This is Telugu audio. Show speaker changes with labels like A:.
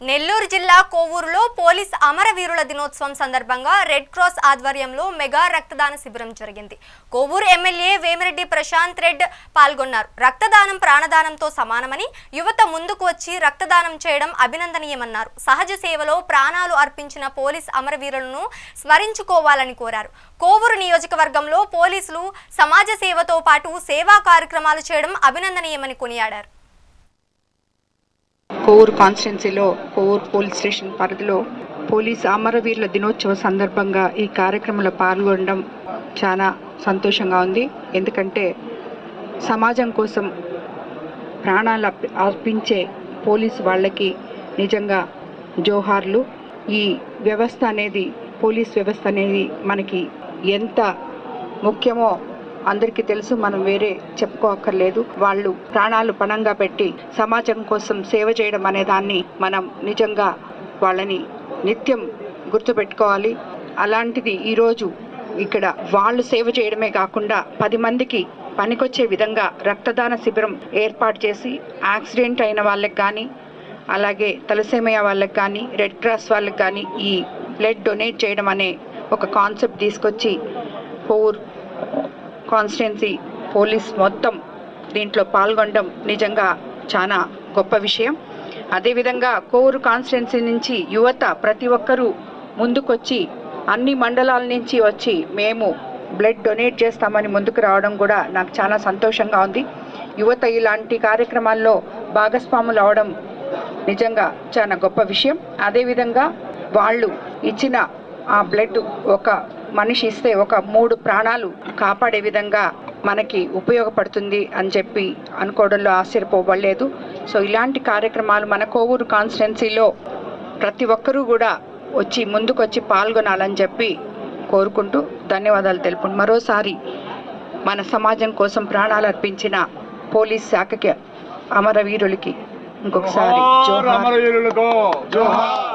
A: నెల్లూరు జిల్లా కోవూరులో పోలీస్ అమరవీరుల దినోత్సవం సందర్భంగా రెడ్ క్రాస్ ఆధ్వర్యంలో మెగా రక్తదాన శిబిరం జరిగింది. కోవూరు ఎమ్మెల్యే వేమిరెడ్డి ప్రశాంత్ రెడ్ పాల్గొన్నారు. రక్తదానం ప్రాణదానంతో సమానమని యువత ముందుకు వచ్చి రక్తదానం చేయడం అభినందనీయమన్నారు. సహజ సేవలో ప్రాణాలు అర్పించిన పోలీస్ అమరవీరులను స్మరించుకోవాలని కోరారు. కోవూరు నియోజకవర్గంలో పోలీసులు సమాజ సేవతో పాటు సేవా కార్యక్రమాలు చేయడం అభినందనీయమని కొనియాడారు.
B: కోవూరు కాన్స్టిట్యున్సీలో కోవూరు పోలీస్ స్టేషన్ పరిధిలో పోలీస్ అమరవీరుల దినోత్సవ సందర్భంగా ఈ కార్యక్రమంలో పాల్గొనడం చాలా సంతోషంగా ఉంది. ఎందుకంటే సమాజం కోసం ప్రాణాలు అర్పించే పోలీసు వాళ్ళకి నిజంగా జోహార్లు. ఈ వ్యవస్థ అనేది పోలీస్ వ్యవస్థ అనేది మనకి ఎంత ముఖ్యమో అందరికీ తెలుసు మనం వేరే చెప్పుకోక్కర్లేదు. వాళ్ళు ప్రాణాలు పణంగా పెట్టి సమాజం కోసం సేవ చేయడం అనే దాన్ని మనం నిజంగా వాళ్ళని నిత్యం గుర్తుపెట్టుకోవాలి. అలాంటిది ఈరోజు ఇక్కడ వాళ్ళు సేవ చేయడమే కాకుండా పది మందికి పనికొచ్చే విధంగా రక్తదాన శిబిరం ఏర్పాటు చేసి యాక్సిడెంట్ అయిన వాళ్ళకి కానీ అలాగే తలసేమయ్య వాళ్ళకి కానీ రెడ్ క్రాస్ వాళ్ళకి కానీ ఈ బ్లడ్ డొనేట్ చేయడం అనే ఒక కాన్సెప్ట్ తీసుకొచ్చి పోర్ కాన్స్టిట్యున్సీ పోలీస్ మొత్తం దీంట్లో పాల్గొనడం నిజంగా చాలా గొప్ప విషయం. అదేవిధంగా కోవూరు కాన్స్టిట్యున్సీ నుంచి యువత ప్రతి ఒక్కరూ ముందుకొచ్చి అన్ని మండలాల నుంచి వచ్చి మేము బ్లడ్ డొనేట్ చేస్తామని ముందుకు రావడం కూడా నాకు చాలా సంతోషంగా ఉంది. యువత ఇలాంటి కార్యక్రమాల్లో భాగస్వాములు అవడం నిజంగా చాలా గొప్ప విషయం. అదేవిధంగా వాళ్ళు ఇచ్చిన ఆ బ్లడ్ ఒక మనిషి ఇస్తే ఒక మూడు ప్రాణాలు కాపాడే విధంగా మనకి ఉపయోగపడుతుంది అని చెప్పి అనుకోవడంలో ఆశ్చర్యపోవలేదు సో ఇలాంటి కార్యక్రమాలు మన కోవూరు కాన్స్టిట్యున్సీలో ప్రతి ఒక్కరూ కూడా వచ్చి ముందుకొచ్చి పాల్గొనాలని చెప్పి కోరుకుంటూ ధన్యవాదాలు తెలుపుకుంటూ మరోసారి మన సమాజం కోసం ప్రాణాలు అర్పించిన పోలీస్ శాఖకి అమరవీరులకి ఇంకొకసారి
C: జోహార్.